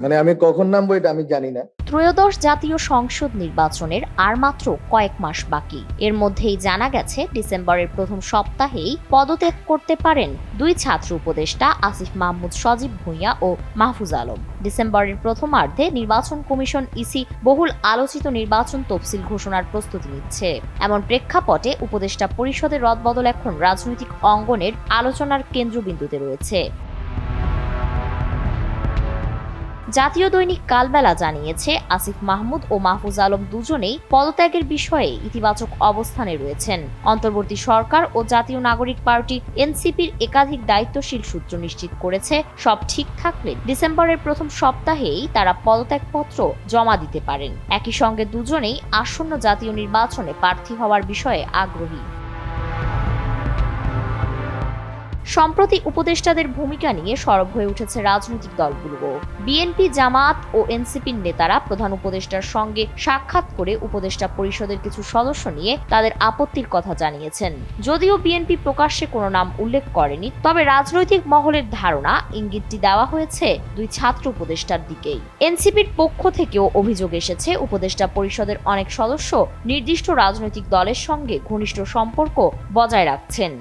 মানে আমি কখন নামবো এটা আমি জানি না। ত্রয়োদশ জাতীয় সংসদ নির্বাচনের আর মাত্র কয়েক মাস বাকি। এর মধ্যেই জানা গেছে, ডিসেম্বরের প্রথম সপ্তাহেই পদত্যাগ করতে পারেন দুই ছাত্র উপদেষ্টা আসিফ মাহমুদ সজীব ভূঁইয়া ও মাহফুজ আলম। ডিসেম্বরের প্রথমার্ধে নির্বাচন কমিশন ইসি বহুল আলোচিত নির্বাচন তফসিল ঘোষণার প্রস্তুতি নিচ্ছে। এমন প্রেক্ষাপটে উপদেষ্টা পরিষদের রদবদল এখন রাজনৈতিক অঙ্গনের আলোচনার কেন্দ্রবিন্দুতে রয়েছে। জাতীয় দৈনিক কালবেলা জানিয়েছে, আসিফ মাহমুদ ও মাহফুজ আলম দুজনেই পদত্যাগের বিষয়ে ইতিবাচক অবস্থানে রয়েছেন। অন্তর্বর্তী সরকার ও জাতীয় নাগরিক পার্টি এনসিপির একাধিক দায়িত্বশীল সূত্র নিশ্চিত করেছে, সব ঠিক থাকলে ডিসেম্বরের প্রথম সপ্তাহেই তারা পদত্যাগপত্র জমা দিতে পারেন। একই সঙ্গে দুজনেই আসন্ন জাতীয় নির্বাচনে প্রার্থী হওয়ার বিষয়ে আগ্রহী। সম্প্রতি উপদেষ্টাদের ভূমিকা নিয়ে সরব হয়ে উঠেছে রাজনৈতিক দলগুলো। বিএনপি জামাত ও এনসিপির নেতারা প্রধান উপদেষ্টার সঙ্গে সাক্ষাৎ করে উপদেষ্টা পরিষদের কিছু সদস্য নিয়ে তাদের আপত্তির কথা জানিয়েছেন। যদিও বিএনপি প্রকাশ্যে কোনো নাম উল্লেখ করেনি, তবে রাজনৈতিক মহলের ধারণা ইঙ্গিতটি দেওয়া হয়েছে দুই ছাত্র উপদেষ্টার দিকেই। এনসিপির পক্ষ থেকেও অভিযোগ এসেছে, উপদেষ্টা পরিষদের অনেক সদস্য নির্দিষ্ট রাজনৈতিক দলের সঙ্গে ঘনিষ্ঠ সম্পর্ক বজায় রাখছেন।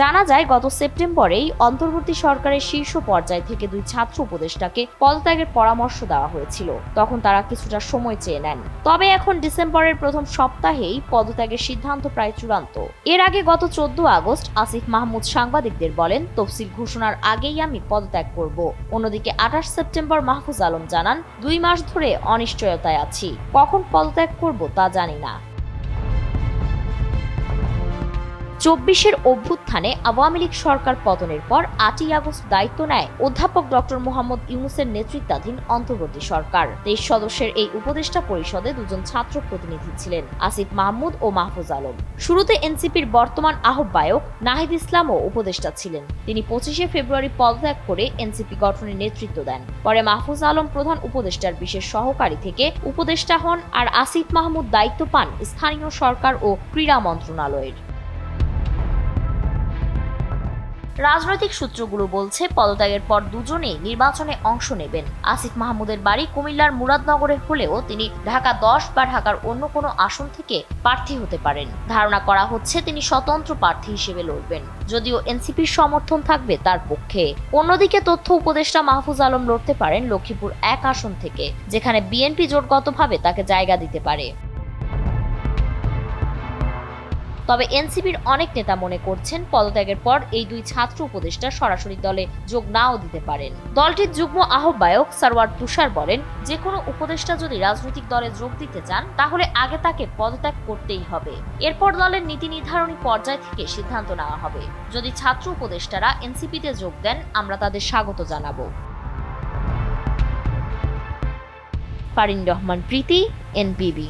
জানা যায়, গত সেপ্টেম্বরেই অন্তর্বর্তী সরকারের শীর্ষ পর্যায় থেকে দুই ছাত্র উপদেষ্টাকে পদত্যাগের পরামর্শ দেওয়া হয়েছিল। তখন তারা কিছুটা সময় চেয়ে নেন। তবে এখন ডিসেম্বরের প্রথম সপ্তাহেই পদত্যাগের সিদ্ধান্ত প্রায় চূড়ান্ত। এর আগে গত চোদ্দ আগস্ট আসিফ মাহমুদ সাংবাদিকদের বলেন, তফসিল ঘোষণার আগেই আমি পদত্যাগ করব। অন্যদিকে আঠাশ সেপ্টেম্বর মাহফুজ আলম জানান, দুই মাস ধরে অনিশ্চয়তায় আছি। কখন পদত্যাগ করব তা জানি না। চব্বিশের অভ্যুত্থানে আওয়ামী লীগ সরকার পতনের পর আটই আগস্ট দায়িত্ব নেয় অধ্যাপক ডক্টর মোহাম্মদ ইউনুসের নেতৃত্বাধীন অন্তর্বর্তী সরকার। তেইশ সদস্যের এই উপদেষ্টা পরিষদে দুজন ছাত্র প্রতিনিধি ছিলেন, আসিফ মাহমুদ ও মাহফুজ আলম। শুরুতে এনসিপির বর্তমান আহ্বায়ক নাহিদ ইসলামও উপদেষ্টা ছিলেন। তিনি পঁচিশে ফেব্রুয়ারি পদত্যাগ করে এনসিপি গঠনে নেতৃত্ব দেন। পরে মাহফুজ আলম প্রধান উপদেষ্টার বিশেষ সহকারী থেকে উপদেষ্টা হন আর আসিফ মাহমুদ দায়িত্ব পান স্থানীয় সরকার ও ক্রীড়া মন্ত্রণালয়ের। রাজনৈতিক সূত্রগুলো বলছে, পদত্যাগের পর দুজনেই নির্বাচনে অংশ নেবেন। আসিফ মাহমুদের বাড়ি কুমিল্লার মুরাদনগরে হলেও তিনি ঢাকা দশ বা ঢাকার অন্য কোনো আসন থেকে প্রার্থী হতে পারেন। ধারণা করা হচ্ছে, তিনি স্বতন্ত্র প্রার্থী হিসেবে লড়বেন। যদিও এনসিপির সমর্থন থাকবে তার পক্ষে। অন্যদিকে তথ্য উপদেষ্টা মাহফুজ আলম লড়তে পারেন লক্ষ্মীপুর এক আসন থেকে, যেখানে বিএনপি জোটগতভাবে তাকে জায়গা দিতে পারে। তবে এনসিপির অনেক নেতা মনে করছেন পদত্যাগের পর এই দুই ছাত্র উপদেষ্টা সরাসরি দলে যোগ নাও দিতে পারেন। দলটির যুগ্ম আহ্বায়ক সারওয়ার তুষার বলেন যে কোনো উপদেষ্টা যদি রাজনৈতিক দলে যোগ দিতে চান, তাহলে আগে তাকে পদত্যাগ করতেই হবে। এরপর দলের নীতি নির্ধারণী পর্যায় থেকে সিদ্ধান্ত নেওয়া হবে। যদি ছাত্র উপদেষ্টারা এনসিপিতে যোগ দেন, আমরা তাদের স্বাগত জানাব। ফারিন রহমান, প্রীতি এনপিবি